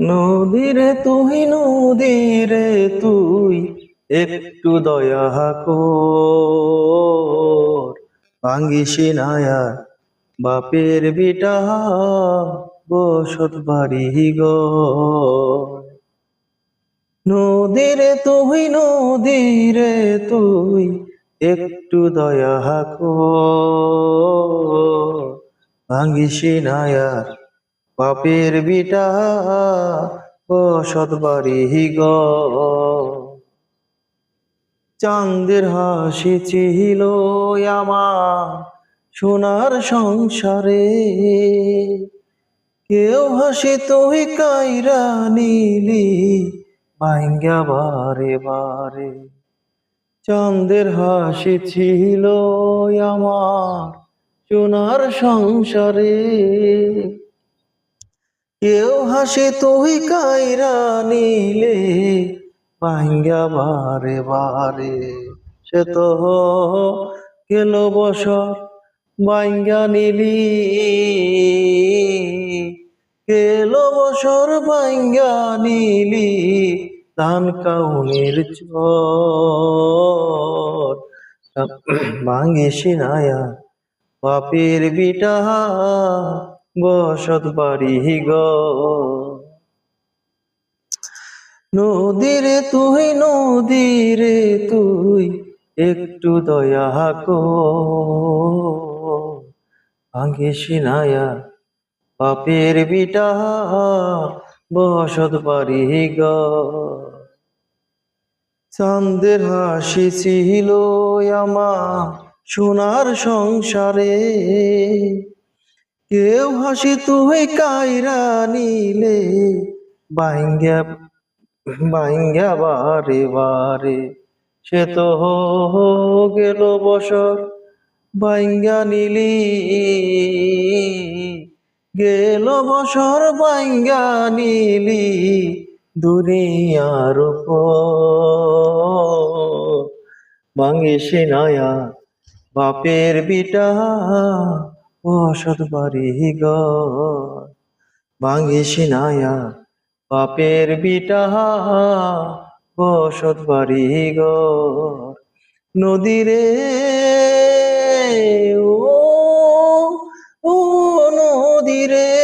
নদীরে তুই নদীরে তুই একটু দয়া কর। ভাঙ্গিসি নায়া, বাপের বিটা, বসত বাড়ি গো নদীরে তুই নদীরে তুই একটু দয়া কর। ভাঙ্গিসি নায়ার বাপের বিটা বসত বাড়ি গ। চাঁদের হাসি ছিল সোনার সংসারে। কেউ হাসি, তুই কাইরা নিলি ভাঙ্গা বারে বারে। চাঁদের হাসি ছিল আমার সোনার সংসারে। কেউ হাসে তুই কাইরা নিলে ভাঙ্গা বারে বারে। সে তো গেল বছর ভাঙ্গা নিলি। গেল বছর ভাঙ্গা নিলি, ধান কাউনের চর। ভাঙ্গে সিনায়া, বাপের বিটা। বসত বাড়ি গ। নদীরে তুই নদীরে তুই, একটু দয়া কর। ভাঙ্গে সিনায়া বাপের বিটা বসত বাড়ি গ। চাঁদের হাসি ছিল আমার সোনার সংসারে। কেউ হাসি তুই কাইরা নিলে বাইঙ্গা বাইঙ্গা বারে বারে। সে তো গেল বছর বাইঙ্গা নিলি। গেল বছর বাইঙ্গা নিলি দুনিয়ার উপর। ভাঙ্গে সিনায়া বাপের বিটা। বসত বাড়ি ঘর ভাঙ্গে সিনায়া বাপের বিটা বসত বাড়ি ঘর নদীরে ও ও নদীরে